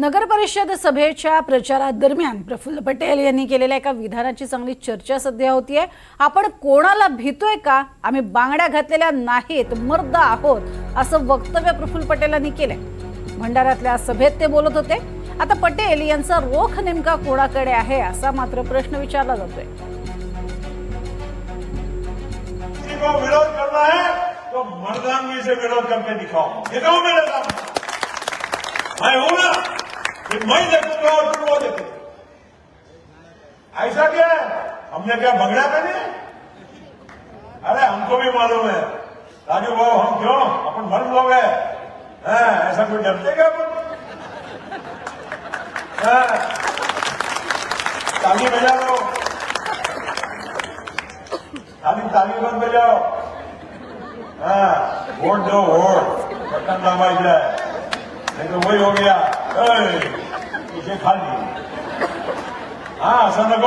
नगर परिषद सभेच्या प्रचारादरम्यान प्रफुल्ल पटेल यांनी केलेल्या एका विधानाची चांगली चर्चा सध्या होती आहे. आपण कोणाला भीतोय का? आम्ही बांगड्या घातलेल्या नाहीत मर्द आहोत असं वक्तव्य प्रफुल्ल पटेलांनी केलंय. भंडाऱ्यातल्या सभेत ते बोलत होते आता पटेल यांचा रोख नेमका कोणाकडे आहे असा मात्र प्रश्न विचारला जातोय. विरोध करना है तो मर्दानगी से विरोध करके दिखाओ। मैं हूं ना। कि मैं देखूंगा और तुम वो देखो ऐसा क्या है? हमने क्या बगड़ा पहने अरे हमको भी मालूम है। राजू भाव हम क्यों? अपन मर्द लोग है। ऐसा कोई डरते क्या अपन? ताली बजा लो ताली ताली मत बजाओ। हाँ वोट दो वोट। बटन दबाई जाए नहीं तो वही हो गया। 你先看你。啊，三大哥，